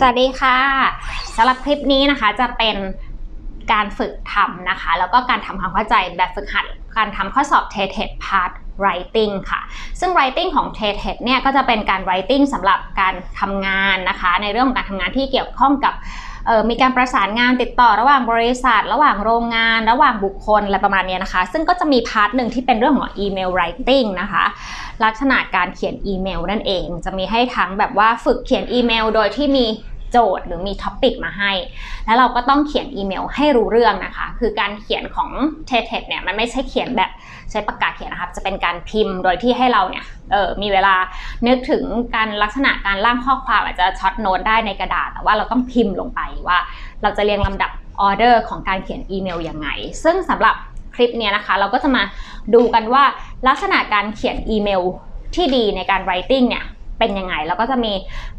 สวัสดีค่ะสำหรับคลิปนี้นะคะจะเป็นการฝึกทำนะคะ แล้วก็การทำความเข้าใจแบบฝึกหัดการทำข้อสอบ t t e d Part Writing ค่ะ ซึ่ง Writing ของ t t e d เนี่ยก็จะเป็นการ Writing สำหรับการทำงานนะคะ ในเรื่องของการทำงานที่เกี่ยวข้องกับ มีการประสานงานติดต่อระหว่างบริษัท ระหว่างโรงงาน ระหว่างบุคคลอะไรประมาณนี้นะคะ ซึ่งก็จะมีพาร์ทหนึ่งที่เป็นเรื่องของอีเมลไรติงนะคะ ลักษณะการเขียนอีเมลนั่นเอง จะมีให้ทั้งแบบว่าฝึกเขียนอีเมล โดยที่มี โจทย์หรือมีท็อปิกมาให้ แล้วเราก็ต้องเขียนอีเมลให้รู้เรื่องนะคะ คือการเขียนของเทเทเนี่ยมันไม่ใช่เขียนแบบใช้ปากกาเขียนนะครับ จะเป็นการพิมพ์โดยที่ให้เราเนี่ยเออมีเวลานึกถึงการลักษณะการร่างข้อความอาจจะช็อตโน้ตได้ในกระดาษ แต่ว่าเราต้องพิมพ์ลงไปว่า เราจะเรียงลำดับออเดอร์ของการเขียนอีเมลยังไง ซึ่งสำหรับคลิปนี้นะคะ เราก็จะมาดูกันว่าลักษณะการเขียนอีเมลที่ดีในการ writing เนี่ย เป็นยังไง แล้วก็จะมี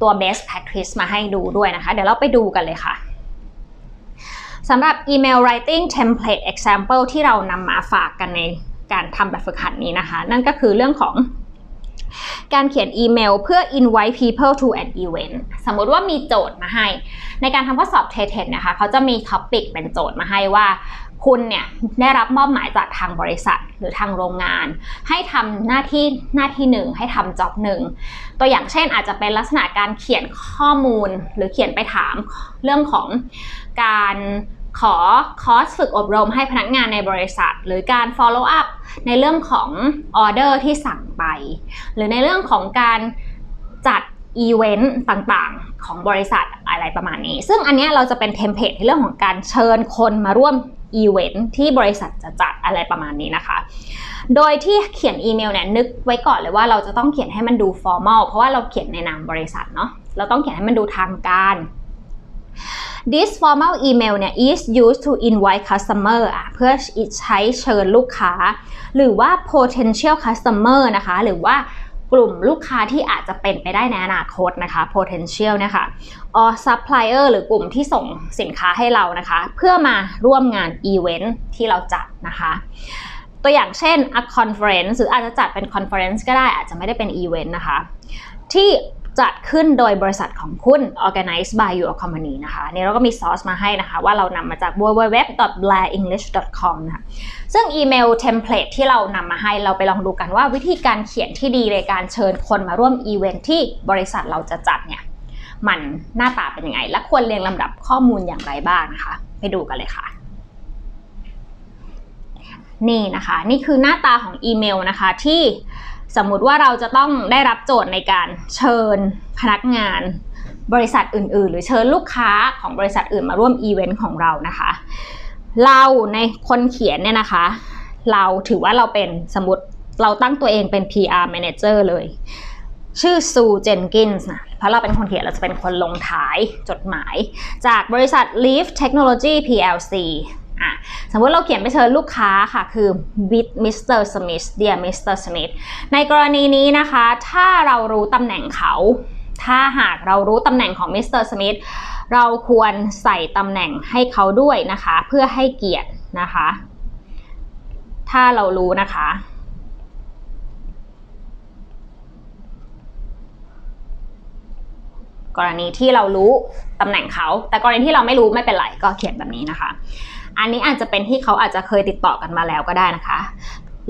ตัว best practice มาให้ดูด้วยนะคะ เดี๋ยวเราไปดูกันเลยค่ะสำหรับ email writing template example ที่เรานำมาฝากกันในการทำแบบฝึกหัดนี้นะคะ นั่นก็คือเรื่องของการเขียนอีเมลเพื่อ invite people to an event สมมติว่ามีโจทย์มาให้ ในการทำข้อสอบ t e นะคะ เขาจะมีท็อปิกเป็นโจทย์มาให้ว่า คุณเนี่ยได้รับมอบหมายจากทางบริษัทหรือทางโรงงาน ให้ทำหน้าที่หน้าที่หนึ่งให้ทำจ็อบหนึ่งตัวอย่างเช่นอาจจะเป็นลักษณะการเขียนข้อมูลหรือเขียนไปถามเรื่องของการขอคอร์สฝึกอบรมให้พนักงานในบริษัท หรือการ follow up ในเรื่องของออเดอร์ที่สั่งไป หรือในเรื่องของการจัดอีเวนต์ต่างๆ ของบริษัทอะไรประมาณนี้ ซึ่งอันนี้เราจะเป็นเทมเพลตในเรื่องของการเชิญคนมาร่วม อีเวนต์ที่บริษัทจะจัดอะไรประมาณนี้นะคะ โดยที่เขียนอีเมลเนี่ยนึกไว้ก่อนเลยว่าเราจะต้องเขียนให้มันดูฟอร์มอลเพราะว่าเราเขียนในนามบริษัทเนาะเราต้องเขียนให้มันดูทางการ This formal email เนี่ย is used to invite customer อะเพื่อใช้เชิญลูกค้า หรือว่า potential customer นะคะ หรือว่า กลุ่มลูกค้าที่อาจจะเป็นไปได้ในอนาคตนะคะ potential นะคะ or supplier หรือกลุ่มที่ส่งสินค้าให้เรานะคะ เพื่อมาร่วมงานอีเวนที่เราจัดนะคะ ตัวอย่างเช่น a conference หรืออาจจะจัดเป็น conference ก็ได้อาจจะไม่ได้เป็น event นะคะ ที่ จัดขึ้นโดยบริษัทของคุณ organized by your company นะคะนี่เราก็มีซอสมาให้นะคะ ว่าเรานำมาจาก www.blairenglish.com นะคะซึ่งอีเมลเทมเพลตที่เรานำมาให้เราไปลองดูกันว่าวิธีการเขียนที่ดีในการเชิญคนมาร่วมอีเวนท์ที่บริษัทเราจะจัดเนี่ย มันหน้าตาเป็นยังไง และควรเรียงลำดับข้อมูลอย่างไรบ้างนะคะ ไปดูกันเลยค่ะนี่นะคะ นี่คือหน้าตาของอีเมลนะคะที่ สมมุติว่าเราจะต้องได้รับโจทย์ในการเชิญพนักงานบริษัทอื่น ๆ หรือเชิญลูกค้าของบริษัทอื่นมาร่วมอีเวนต์ของเรานะคะ เราในคนเขียนเนี่ยนะคะ เราถือว่าเราเป็นสมมติเราตั้งตัวเองเป็น PR Manager เลย ชื่อซูเจนกินส์นะเพราะเราเป็นคนเขียนเราจะเป็นคนลงท้ายจดหมาย จากบริษัท Leaf Technology PLC อะสมมติเราเขียนไปเชิญลูกค้าค่ะ คือ with Mr. Smith dear Mr. Smith ในกรณีนี้นะคะ ถ้าเรารู้ตำแหน่งเขา ถ้าหากเรารู้ตำแหน่งของ Mr. Smith เราควรใส่ตำแหน่งให้เขาด้วยนะคะ เพื่อให้เกียรตินะคะ ถ้าเรารู้นะคะกรณีที่เรารู้ตำแหน่งเขา แต่กรณีที่เราไม่รู้ไม่เป็นไรก็เขียนแบบนี้นะคะ อันนี้อาจจะเป็นที่เขาอาจจะเคยติดต่อกันมาแล้วก็ได้นะคะ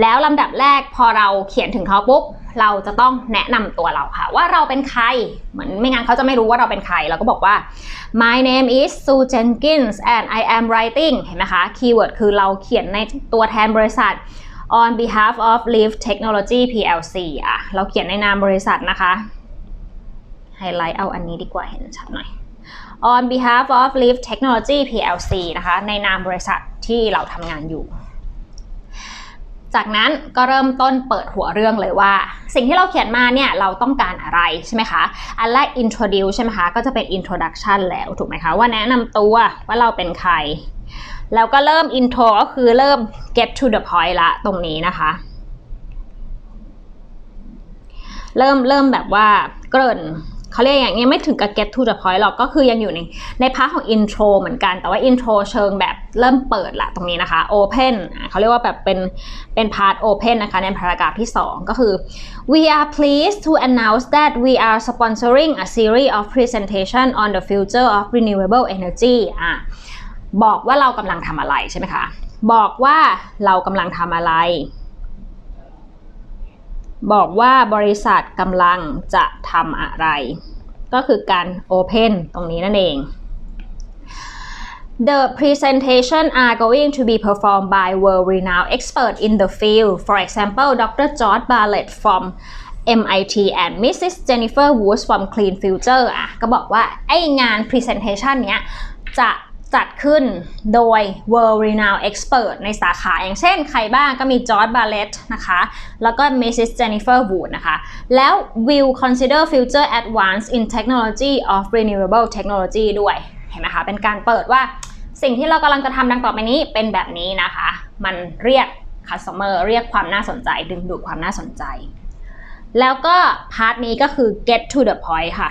แล้วลำดับแรกพอเราเขียนถึงเขาปุ๊บเราจะต้องแนะนำตัวเราค่ะ ว่าเราเป็นใครเหมือนไม่งั้นเขาจะไม่รู้ว่าเราเป็นใคร เราก็บอกว่า my name is Sue Jenkins and I am writing เห็นไหมคะคีย์เวิร์ดคือเราเขียนในตัวแทนบริษัท on behalf of Leaf Technology PLC อะเราเขียนในนามบริษัทนะคะไฮไลท์เอาอันนี้ดีกว่าเห็นชัดหน่อย on behalf of Live Technology PLC นะคะในนามบริษัทที่เราทำงานอยู่ จากนั้นก็เริ่มต้นเปิดหัวเรื่องเลยว่า สิ่งที่เราเขียนมาเนี่ยเราต้องการอะไรใช่ไหมคะ อันแรก introduce ใช่ไหมคะก็จะเป็น introduction แล้วถูกไหมคะ ว่าแนะนำตัวว่าเราเป็นใคร แล้วก็เริ่ม intro ก็คือเริ่ม get to the point ละตรงนี้นะคะเริ่มเริ่มแบบว่าเกริ่น เขาเรียกอย่างนี้ไม่ถึงกับ get to the point หรอกก็คือยังอยู่ในในพาร์ทของ intro เหมือนกันแต่ว่า intro เชิงแบบเริ่มเปิดละตรงนี้นะคะ open เขาเรียกว่าแบบเป็นเป็น part open นะคะในพารากราฟที่ 2 ก็คือ we are pleased to announce that we are sponsoring a series of presentation on the future of renewable energy อะบอกว่าเรากำลังทำอะไรใช่ไหมคะ บอกว่าเรากำลังทำอะไร บอกว่าบริษัทกำลังจะทำอะไร ก็คือการ Open ตรงนี้นั่นเอง The presentation are going to be performed by world-renowned expert in the field. For example, Dr. George Barlett from MIT and Mrs. Jennifer Woods from Clean Future อะก็บอกว่า ไอ้งาน presentation เนี้ยจะ จัดขึ้นโดย world renowned expert ในสาขา อย่างเช่นใครบ้างก็มีจอร์ดบาเลตนะคะ แล้วก็ Mrs. Jennifer Wood นะคะ แล้ว will consider future advance in technology of renewable technology ด้วย เห็นไหมคะ เป็นการเปิดว่าสิ่งที่เรากำลังจะทำดังต่อไปนี้เป็นแบบนี้นะคะ มันเรียก customer เรียกความน่าสนใจ ดึงดูดความน่าสนใจ แล้วก็พาร์ทนี้ก็คือ get to the point ค่ะ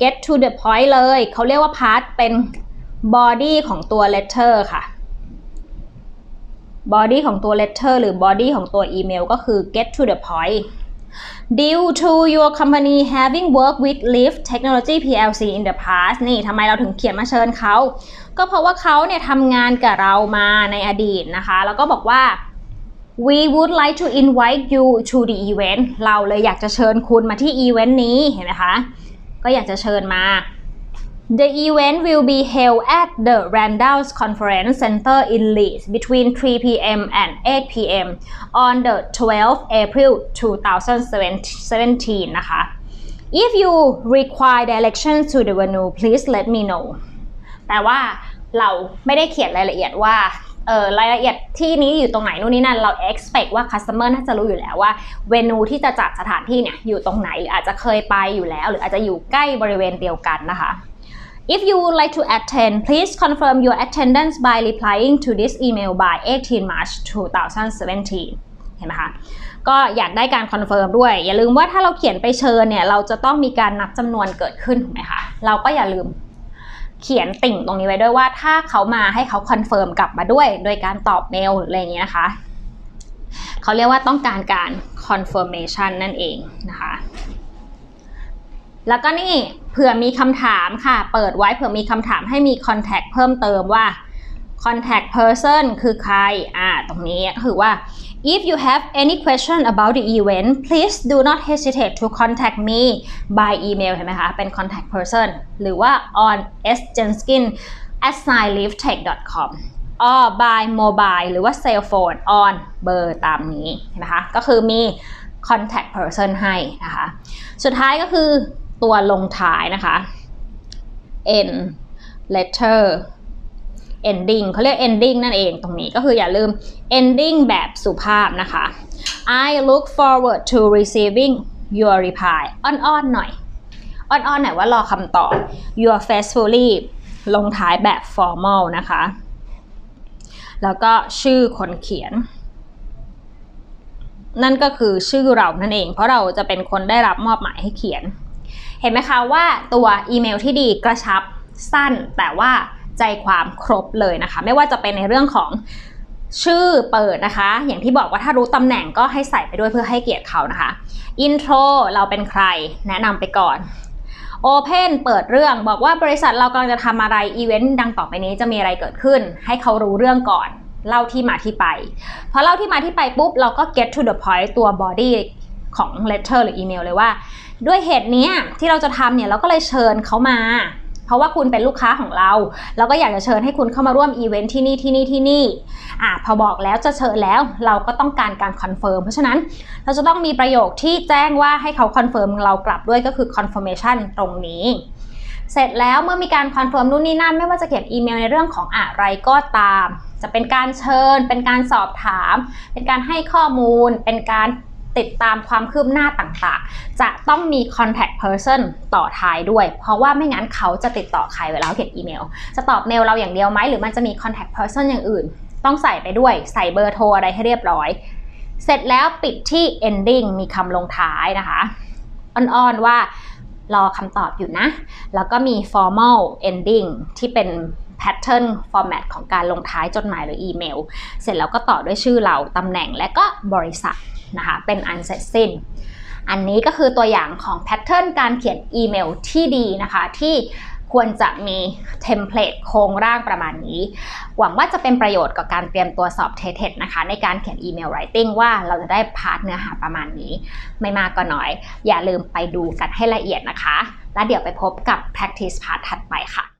get to the point เลย เขาเรียกว่าพาร์ทเป็น body ของตัว letter ค่ะ body ของตัว letter หรือ body ของตัวอีเมลก็คือ get to the point due to your company having worked with Lift Technology PLC in the past นี่ทำไมเราถึงเขียนมาเชิญเขา ก็เพราะว่าเขาเนี่ยทำงานกับเรามาในอดีตนะคะ แล้วก็บอกว่า we would like to invite you to the event เราเลยอยากจะเชิญคุณมาที่อีเวนต์นี้เห็นไหมคะ ก็อยากจะเชิญมา The event will be held at the Randall's Conference Center in Leeds between 3 p.m. and 8 p.m. on the 12th April 2017 นะคะ If you require directions to the venue please let me know แต่ว่าเราไม่ได้เขียนรายละเอียดว่าเออรายละเอียดที่นี้อยู่ตรงไหนนู่นนี่นั่นเรา expect ว่า customer น่าจะรู้อยู่แล้วว่าเวนูที่จะจัดสถานที่เนี่ยอยู่ตรงไหนหรืออาจจะเคยไปอยู่แล้ว หรืออาจจะอยู่ใกล้บริเวณเดียวกันนะคะ If you would like to attend, please confirm your attendance by replying to this email by 18 March 2017 เห็นไหมคะ ก็อยากได้การคอนเฟิร์มด้วย อย่าลืมว่าถ้าเราเขียนไปเชิญเนี่ย เราจะต้องมีการนับจำนวนเกิดขึ้นถูกไหมคะ เราก็อย่าลืมเขียนติ่งตรงนี้ไว้ด้วยว่า ถ้าเขามาให้เขาคอนเฟิร์มกลับมาด้วย โดยการตอบเมลหรืออะไรอย่างนี้นะคะ เขาเรียกว่าต้องการการ confirmation นั่นเองนะคะ แล้วก็นี่ เผื่อมีคำถามค่ะ เปิดไว้เผื่อมีคำถามให้มี contact เพิ่มเติมว่า contact person คือใคร อ่า ตรงนี้ก็คือว่า if you have any question about the event please do not hesitate to contact me by email เห็นไหมคะ เป็น contact person หรือว่า on s jenskin at sign.livetech.com or by mobile หรือว่า cell phone on เบอร์ตามนี้เห็นไหมคะ ก็คือมี contact person ให้นะคะ สุดท้ายก็คือ ตัวลงท้ายนะคะ n letter ending เขาเรียก ending นั่นเองตรงนี้ก็คืออย่าลืม ending แบบสุภาพนะคะ I look forward to receiving your reply อ้อนๆหน่อย อ้อนๆหน่อยว่ารอคำตอบ your faithfully ลงท้ายแบบ formal นะคะ แล้วก็ชื่อคนเขียน นั่นก็คือชื่อเรานั่นเอง เพราะเราจะเป็นคนได้รับมอบหมายให้เขียน เห็นไหมคะว่าตัวอีเมลที่ดีกระชับสั้น แต่ว่าใจความครบเลยนะคะ ไม่ว่าจะเป็นในเรื่องของชื่อเปิดนะคะ อย่างที่บอกว่าถ้ารู้ตำแหน่งก็ให้ใส่ไปด้วยเพื่อให้เกียรติเขานะคะอินโทรเราเป็นใครแนะนำไปก่อน Open เปิดเรื่องบอกว่าบริษัทเรากำลังจะทำอะไรอีเวนต์ดังต่อไปนี้จะมีอะไรเกิดขึ้น ให้เขารู้เรื่องก่อน เล่าที่มาที่ไปพอเล่าที่มาที่ไปปุ๊บ เราก็ get to the point ตัว body ของ letter หรืออีเมลเลยว่า ด้วยเหตุนี้ที่เราจะทำเนี่ยเราก็เลยเชิญเขามา เพราะว่าคุณเป็นลูกค้าของเรา เราก็อยากจะเชิญให้คุณเข้ามาร่วมอีเวนท์ที่นี่ที่นี่ที่นี่อะพอบอกแล้วจะเชิญแล้วเราก็ต้องการการคอนเฟิร์มเพราะฉะนั้นเราจะต้องมีประโยคที่แจ้งว่าให้เขาคอนเฟิร์มเรากลับด้วยก็คือ confirmation ตรงนี้เสร็จแล้วเมื่อมีการคอนเฟิร์มนู่นนี่นั่นไม่ว่าจะเขียนอีเมลในเรื่องของอะไรก็ตาม จะเป็นการเชิญ เป็นการสอบถาม เป็นการให้ข้อมูล เป็นการ ติดตามความคืบหน้าต่างๆ จะต้องมี contact person ต่อท้ายด้วย เพราะว่าไม่งั้นเขาจะติดต่อใครเวลาเขียนอีเมล จะตอบเมลเราอย่างเดียวไหม หรือมันจะมี contact person อย่างอื่น ต้องใส่ไปด้วย ใส่เบอร์โทรอะไรให้เรียบร้อย เสร็จแล้วปิดที่ ending มีคำลงท้ายนะคะอ่อนๆว่ารอคำตอบอยู่นะ แล้วก็มี formal ending ที่เป็น pattern format ของการลงท้ายจดหมายหรืออีเมล เสร็จแล้วก็ต่อด้วยชื่อเรา ตำแหน่งและก็บริษัท นะคะเป็นอันเสร็จสิ้น อันนี้ก็คือตัวอย่างของแพทเทิร์นการเขียนอีเมลที่ดีนะคะที่ควรจะมีเทมเพลตโครงร่างประมาณนี้ หวังว่าจะเป็นประโยชน์กับการเตรียมตัวสอบเทเทนะคะ ในการเขียนอีเมลไรติงว่าเราจะได้พาร์ทเนื้อหาประมาณนี้ ไม่มากก็น้อย อย่าลืมไปดูกันให้ละเอียดนะคะ แล้วเดี๋ยวไปพบกับ practice part ถัดไปค่ะ